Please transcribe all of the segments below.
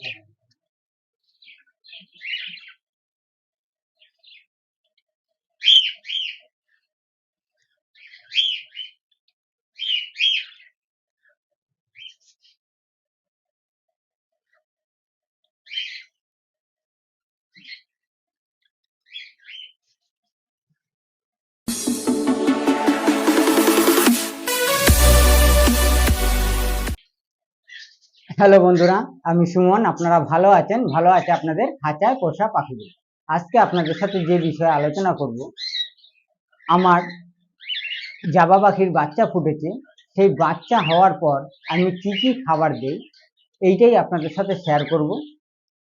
Yeah. Hello বন্ধুরা, আমি সুমন, আপনারা ভালো আছেন? ভালো আছে আপনাদের খাঁচায় পোষা পাখিদের আজকে আপনাদের সাথে যে বিষয়ে আলোচনা করব, আমার জাবা পাখির বাচ্চা ফুটেছে। সেই বাচ্চা হওয়ার পর আমি কি কি খাবার দিই, এইটাই আপনাদের সাথে শেয়ার করব।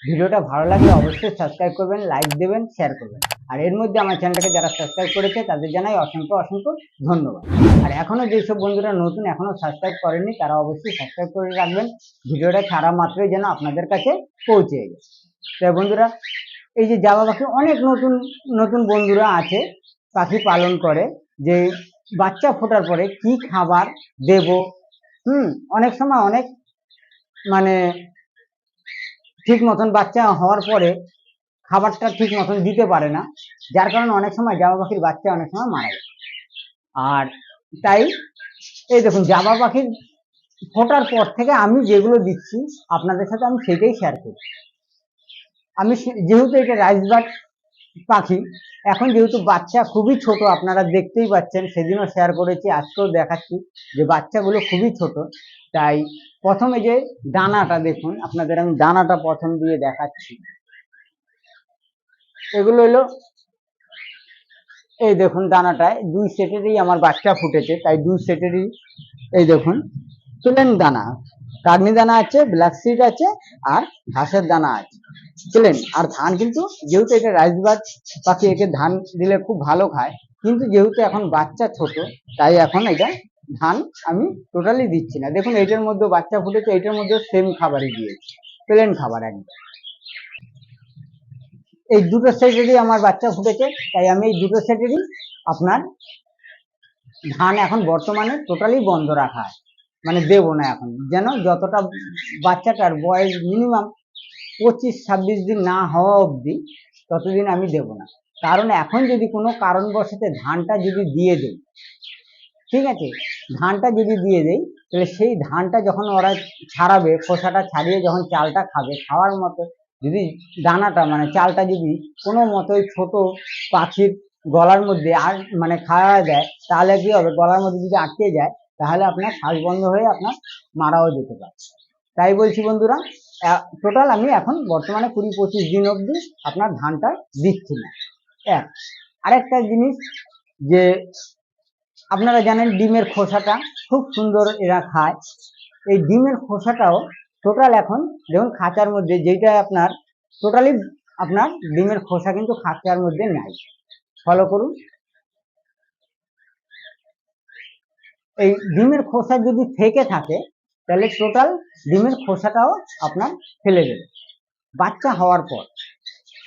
ভিডিওটা ভালো লাগলে অবশ্যই সাবস্ক্রাইব করবেন লাইক দেবেন শেয়ার করবেন। আর এর মধ্যে আমার চ্যানেলটাকে যারা সাবস্ক্রাইব করেছে, তাদের জানাই অসংখ্য অসংখ্য ধন্যবাদ। আর এখনও যেসব বন্ধুরা নতুন এখনও সাবস্ক্রাইব করেননি, তারা অবশ্যই সাবস্ক্রাইব করে রাখবেন। ভিডিওটা ছাড়া মাত্রই যেন আপনাদের কাছে পৌঁছে যায়। তাই বন্ধুরা, এই যে জাবা পাখি অনেক নতুন নতুন বন্ধুরা আছে, পাখি পালন করে, যে বাচ্চা ফোটার পরে কি খাবার দেব, হুম, অনেক সময় অনেক মানে ঠিক মতন বাচ্চা হওয়ার পরে খাবারটা ঠিক মতন দিতে পারে না, যার কারণে অনেক সময় জামা পাখির বাচ্চা অনেক সময় মারা যায়। আর তাই, এই দেখুন জামা পাখির ফোটার পর থেকে আমি যেগুলো দিচ্ছি, আপনাদের সাথে আমি সেটাই শেয়ার করি আমি যেহেতু এটা রাইসবার্ড পাখি, এখন যেহেতু বাচ্চা খুবই ছোট, আপনারা দেখতেই পাচ্ছেন, সেদিনও শেয়ার করেছি, আজকেও দেখাচ্ছি যে বাচ্চাগুলো খুবই ছোট। তাই প্রথমে যে দানাটা দেখুন, আপনাদের আমি দানাটা প্রথম দিয়ে দেখাচ্ছি। এগুলো হলো, এই দেখুন দানাটায় দুই সেটেরই আমার বাচ্চা ফুটেছে, তাই দুই সেটেরই, এই দেখুন, প্লেন দানা কাগনি দানা আছে, ব্ল্যাক সিড আছে, আর ঘাসের দানা আছে, প্লেন, আর ধান কিন্তু যেহেতু এটা রাইসবাদ পাখি একে ধান দিলে খুব ভালো খায়, কিন্তু যেহেতু এখন বাচ্চা ছোট, তাই এখন এটা ধান আমি টোটালি দিচ্ছি না, দেখুন এটার মধ্যে বাচ্চা ফুটেছে এটার মধ্যে সেম খাবারই দিয়েছি, প্লেন খাবার একদম। এই দুটো সেটেরই আমার বাচ্চা ফুটেছে, তাই আমি এই দুটো সেটেরই আপনার ধান এখন বর্তমানে টোটালি বন্ধ রাখা মানে দেবো না এখন, যেন যতটা বাচ্চাটার বয়স মিনিমাম পঁচিশ ছাব্বিশ দিন না হওয়া অবধি ততদিন আমি দেবো না। কারণ এখন যদি কোনো কারণবশতে ধানটা যদি দিয়ে দেই, ঠিক আছে? ধানটা যদি দিয়ে দেই, তাহলে সেই ধানটা যখন ওরা ছাড়াবে, খোসাটা ছাড়িয়ে যখন চালটা খাবে, খাওয়ার মতো যদি দানাটা মানে চালটা যদি কোনো মতোই ছোট পাখির গলার মধ্যে আর মানে খাওয়া দেয়, তাহলে কি হবে? গলার মধ্যে যদি আটকে যায়, তাহলে আপনার শ্বাস বন্ধ হয়ে আপনার মারাও যেতে পারে। তাই বলছি বন্ধুরা টোটাল আমি এখন বর্তমানে কুড়ি পঁচিশ দিন অবধি আপনার ধানটা দিচ্ছি না। এক, আরেকটা জিনিস যে আপনারা জানেন ডিমের খোসাটা খুব সুন্দর এরা খায়। এই ডিমের খোসাটাও টোটাল এখন, দেখুন, খাঁচার মধ্যে যেটা আপনার টোটালি আপনার ডিমের খোসা কিন্তু খাঁচার মধ্যে নাই। ফলো করুন। এই ডিমের খোসা যদি থেকে থাকে, তাহলে টোটাল ডিমের খোসাটাও আপনার ফেলে দেবে। বাচ্চা হওয়ার পর।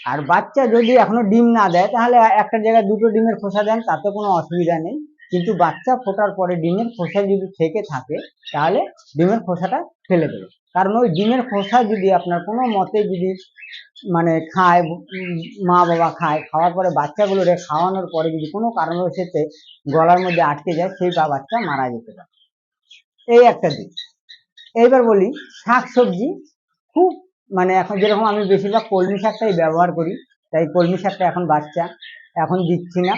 আর বাচ্চা যদি এখনও ডিম না দেয়, তাহলে একটা জায়গায় দুটো ডিমের খোসা দেন, তাতে কোনো অসুবিধা নেই। কিন্তু বাচ্চা ফোটার পরে ডিমের খোসা যদি থেকে থাকে, তাহলে ডিমের খোসাটা ফেলে দেবে। কারণ ওই ডিমের খোসা যদি আপনার কোনো মতে যদি মানে খায়, মা বাবা খায়, খাওয়ার পরে বাচ্চাগুলো রে খাওয়ানোর পরে যদি কোনো কারণবশতে গলার মধ্যে আটকে যায়, সেই বা বাচ্চা মারা যেতে পারে। এই একটা দিক। এইবার বলি শাক সবজি খুব মানে এখন যেরকম আমি বেশিরভাগ কলমি শাকটাই ব্যবহার করি, তাই কলমি শাকটা এখন বাচ্চা, এখন দিচ্ছি না।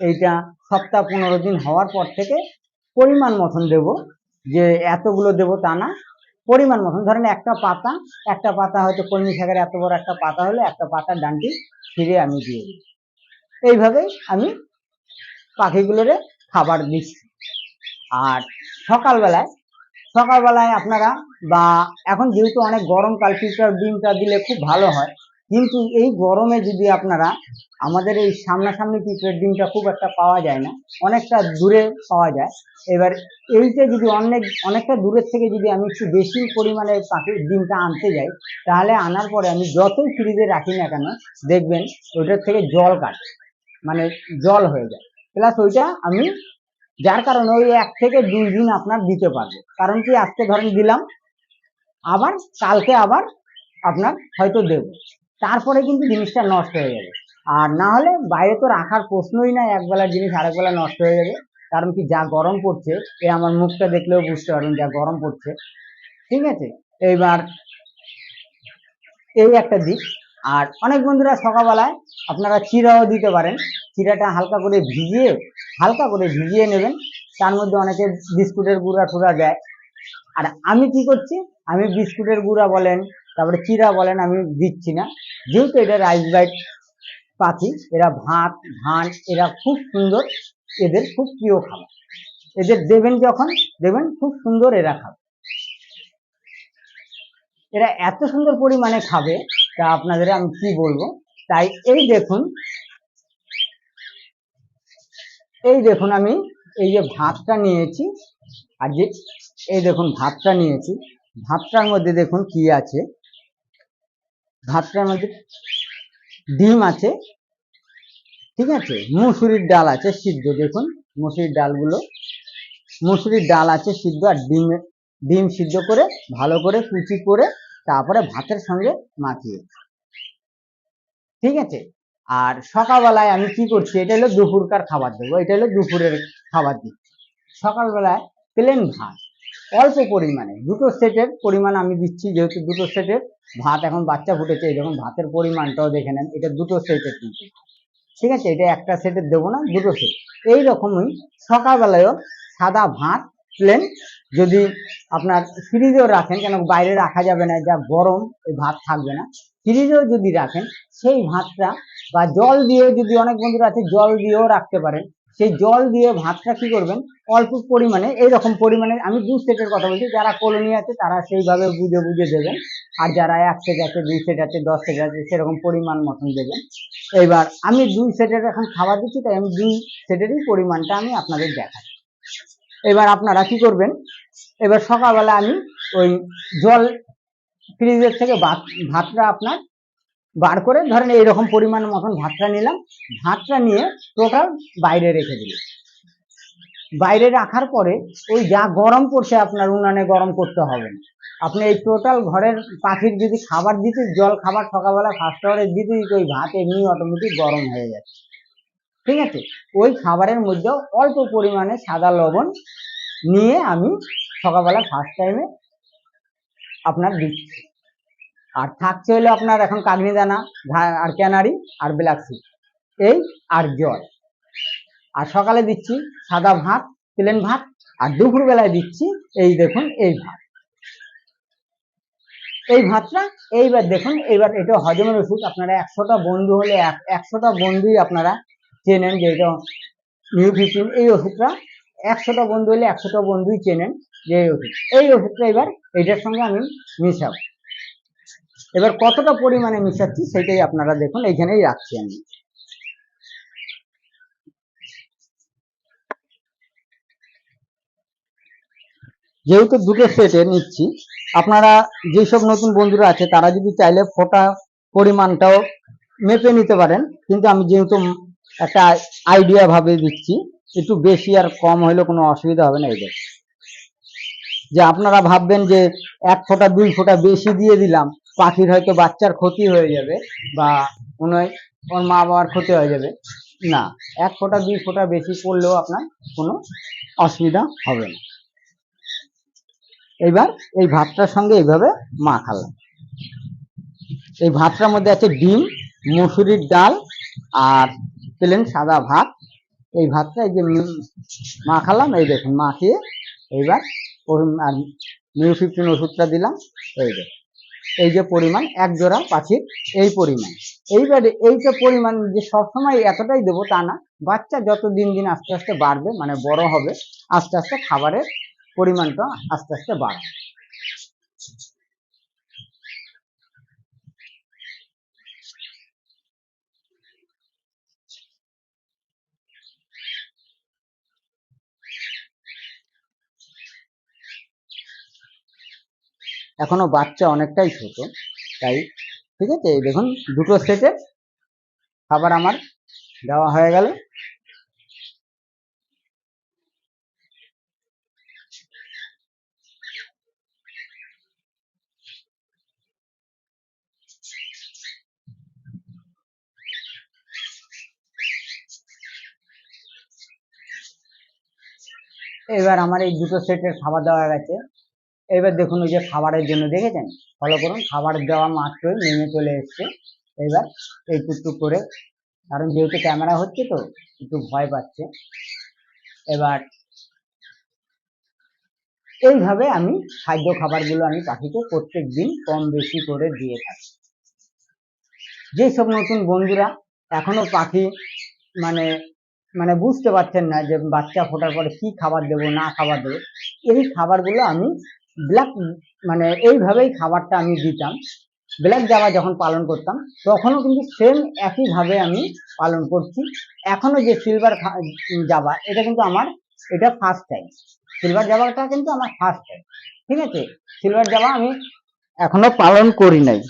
এইটা সপ্তাহ পনেরো দিন হওয়ার পর থেকে পরিমাণ মতন দেব, যে এতগুলো দেব তা না, পরিমাণ মতন। ধরেন একটা পাতা একটা পাতা হয়তো কলমি শাকের এত বড় একটা পাতা হলে একটা পাতার ডানটি ছিঁড়ে আমি দিয়ে দিই। এইভাবেই আমি পাখিগুলোরে খাবার দিচ্ছি। আর সকালবেলায় সকালবেলায় আপনারা বা এখন যেহেতু অনেক গরমকাল পিঁপড়ার ডিমটা দিলে খুব ভালো হয় কিন্তু এই গরমে যদি আপনারা আমাদের এই সামনাসামনি পিঁপড়ের ডিমটা খুব একটা পাওয়া যায় না, অনেকটা দূরে পাওয়া যায়। এবার এইটা যদি অনেক, অনেকটা দূরের থেকে যদি আমি একটু বেশি পরিমাণে পাখির ডিমটা আনতে যাই, তাহলে আনার পরে আমি যতই ফ্রিজে রাখি না কেন, দেখবেন ওইটার থেকে জল কাটে মানে জল হয়ে যায়। প্লাস ওইটা আমি, যার কারণে ওই এক থেকে দুই দিন আপনার দিতে পারব। কারণ কি, আজকে ধরেন দিলাম, আবার কালকে আবার আপনার হয়তো দেব। তারপরে কিন্তু জিনিসটা নষ্ট হয়ে যাবে। আর না হলে বাইরে তো রাখার প্রশ্নই নাই একবেলার জিনিস আরেকবেলা নষ্ট হয়ে যাবে। কারণ কি, যা গরম পড়ছে, এ আমার মুখটা দেখলেও বুঝতে পারবেন যা গরম পড়ছে। ঠিক আছে? এইবার এই একটা দিক। আর অনেক বন্ধুরা সকালবেলায় আপনারা চিরাও দিতে পারেন। চিরাটা হালকা করে ভিজিয়ে, হালকা করে ভিজিয়ে নেবেন। তার মধ্যে অনেকে বিস্কুটের গুঁড়া টুড়া দেয়। আর আমি কি করছি? আমি বিস্কুটের গুঁড়া বলেন তারপরে চিরা বলেন, আমি দিচ্ছি না। যেহেতু এটা রাইস বাইট পাখি, এরা ভাত, ধান, এরা খুব সুন্দর, এদের খুব প্রিয় খাবার। এদের দেবেন যখন, দেবেন খুব সুন্দর এরা খাবে। এরা এত সুন্দর পরিমাণে খাবে, তা আপনাদের আমি কি বলব? তাই এই দেখুন এই দেখুন আমি এই যে ভাতটা নিয়েছি, আর যে, এই দেখুন ভাতটা নিয়েছি। ভাতটার মধ্যে দেখুন কি আছে? ভাতটার মধ্যে ডিম আছে, ঠিক আছে? মুসুরির ডাল আছে সিদ্ধ, দেখুন, মুসুরির ডালগুলো। মুসুরির ডাল আছে সিদ্ধ আর ডিম ডিম সিদ্ধ করে, ভালো করে কুচি করে তারপরে ভাতের সঙ্গে মাখিয়ে। ঠিক আছে? আর সকালবেলায় আমি কি করছি, এটা হলো দুপুরকার খাবার দেবো, এটা হলো দুপুরের খাবার দিচ্ছি। সকালবেলায় প্লেন ভাত। অল্প পরিমাণে, দুটো সেটের পরিমাণ আমি দিচ্ছি, যেহেতু দুটো সেটের ভাত এখন বাচ্চা ফুটেছে দেখুন ভাতের পরিমাণটাও দেখে নেন, এটা দুটো সেটের কিন্তু। ঠিক আছে, এটা একটা সেটের দেবো না, দুটো সেট এই রকমই সকালবেলায়ও সাদা ভাত প্লেন, যদি আপনার ফ্রিজেও রাখেন, কেন বাইরে রাখা যাবে না, যা গরম, এই ভাত থাকবে না। ফ্রিজেও যদি রাখেন, সেই ভাতটা বা জল দিয়েও যদি অনেক বন্ধুরা আছে, জল দিয়েও রাখতে পারেন সেই জল দিয়ে ভাতটা কি করবেন? অল্প পরিমাণে, এইরকম পরিমাণে, আমি দু সেটের কথা বলছি, যারা কলোনি আছে তারা সেইভাবে বুঝে বুঝে দেবেন। আর যারা এক সেট আছে, দুই সেট আছে, দশ সেট আছে, সেরকম পরিমাণ মতন দেবেন। এবার আমি দুই সেটের এখন খাবার দিচ্ছি, তাই আমি দুই সেটেরই পরিমাণটা আমি আপনাদের দেখাই। এবার আপনারা কি করবেন? এবার সকালবেলা আমি ওই জল ফ্রিজের থেকে ভাত, ভাতটা আপনার বার করে ধরেন এইরকম পরিমাণ মতন ভাতটা নিলাম, ভাতটা নিয়ে টোটাল বাইরে রেখে দিলাম। বাইরে রাখার পরে ওই যা গরম পড়ছে আপনার উনানে গরম করতে হবে না। আপনি এই টোটাল ঘরের পাখির যদি খাবার দিতে, জল খাবার সকালবেলা ফার্স্ট আওয়ারে দিতে দিতে ওই ভাত এমনি অটোমেটিক গরম হয়ে যাচ্ছে। ঠিক আছে? ওই খাবারের মধ্যে অল্প পরিমাণে সাদা লবণ নিয়ে আমি সকালবেলা ফার্স্ট টাইমে আপনার দিচ্ছি। আর থাকছে হলো আপনার এখন কাগনি দানা আর ক্যানারি, আর ব্ল্যাক সিড এই আর জল। আর সকালে দিচ্ছি সাদা ভাত প্লেন ভাত, আর দুপুর বেলায় দিচ্ছি এই দেখুন এই ভাত। এই ভাতটা এইবার দেখুন, এইবার এটা হজমের ওষুধ, আপনারা একশোটা বন্ধু হলে এক- একশোটা বন্ধুই আপনারা চেনেন যে এটা নিউ ফিফটিন এই ওষুধটা একশোটা বন্ধু হলে একশোটা বন্ধুই চেনেন যে এই ওষুধ। এই ওষুধটা এবার এইটার সঙ্গে আমি মিশাবো। এবার কতটা পরিমাণে মিশাচ্ছি সেটাই আপনারা দেখুন, এইখানেই রাখছি আমি। যেহেতু দুটো সেটে নিচ্ছি, আপনারা যেসব নতুন বন্ধুরা আছে, তারা যদি চাইলে ফোটা পরিমাণটাও মেপে নিতে পারেন, কিন্তু আমি যেহেতু একটা আইডিয়া ভাবে দিচ্ছি, একটু বেশি আর কম হলে কোনো অসুবিধা হবে না এদের। যে আপনারা ভাববেন যে এক ফোঁটা, দুই ফোঁটা বেশি দিয়ে দিলাম পাখির হয়তো বাচ্চার ক্ষতি হয়ে যাবে বা কোনো ওর মা বাবার ক্ষতি হয়ে যাবে। না, এক ফোঁটা, দুই ফোঁটা বেশি করলেও আপনার কোনো অসুবিধা হবে না। এইবার এই ভাতটার সঙ্গে এইভাবে মাখালাম এই ভাতটার মধ্যে আছে ডিম, মুসুরির ডাল আর প্লেন সাদা ভাত। এই ভাতটা এই যে মি- মাখালাম এই দেখুন মাখিয়ে এইবার আর নিউ ফিফটিন ওষুধটা দিলাম, এই যে এই যে পরিমাণ, এক জোড়া পাখির এই পরিমাণ। এইবারে এইটা পরিমাণ যে সবসময় এতটাই দেবো তা না, বাচ্চা যত দিন দিন আস্তে আস্তে বাড়বে মানে বড় হবে, আস্তে আস্তে খাবারের পরিমাণটা আস্তে আস্তে বাড়বে। এখনও বাচ্চা অনেকটাই ছোট, তাই, ঠিক আছে? এই দেখুন, দুটো সেটে খাবার আমার দেওয়া হয়ে গেল। এবার আমার এই দুটো সেটের খাবার দেওয়া গেছে। এবার দেখুন ওই যে খাবারের জন্য দেখেছেন? ফলো করুন, খাবার দেওয়া মাত্রই নেমে চলে এসছে। এবার এই টুকটুক করে, কারণ যেহেতু ক্যামেরা হচ্ছে তো, একটু ভয় পাচ্ছে। এবার এইভাবে আমি খাদ্য খাবারগুলো আমি পাখিকে প্রত্যেক দিন কম বেশি করে দিয়ে থাকি। যেসব নতুন বন্ধুরা এখনও পাখি মানে মানে বুঝতে পারছেন না যে বাচ্চা ফোটার পরে কি খাবার দেবো, না খাবার দেবো, এই খাবারগুলো আমি ব্ল্যাক মানে এইভাবেই খাবারটা আমি দিতাম। ব্ল্যাক জাবা যখন পালন করতাম, তখনও কিন্তু সেম একইভাবে আমি পালন করছি। এখনও যে সিলভার জাবা এটা কিন্তু আমার, এটা ফার্স্ট টাইম সিলভার জাবাটা কিন্তু আমার ফার্স্ট টাইম ঠিক আছে? সিলভার জাবা আমি এখনও পালন করি নাই।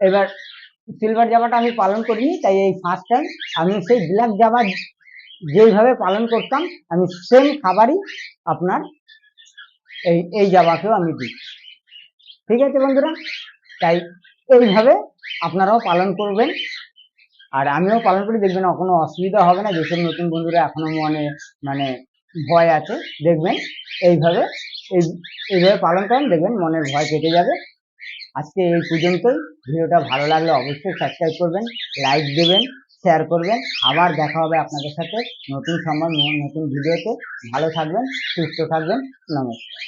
এবার সিলভার জামাটা আমি পালন করিনি, তাই এই ফার্স্ট টাইম আমি সেই ব্ল্যাক জামা যেইভাবে পালন করতাম, আমি সেম খাবারই আপনার এই এই জাবাকেও আমি দিই। ঠিক আছে বন্ধুরা? তাই এইভাবে আপনারাও পালন করবেন। আর আমিও পালন করি, দেখবেন কোনো অসুবিধা হবে না। যেসব নতুন বন্ধুরা এখনও মনে মানে ভয় আছে, দেখবেন এইভাবে, এই, এইভাবে পালন করেন, দেখবেন মনের ভয় কেটে যাবে। আজকে এই পর্যন্তই। ভিডিওটা ভালো লাগলে অবশ্যই সাবস্ক্রাইব করবেন লাইক দেবেন শেয়ার করবেন। আবার দেখা হবে আপনাদের সাথে নতুন সময়, নতুন ভিডিওতে। ভালো থাকবেন, সুস্থ থাকবেন। নমস্কার।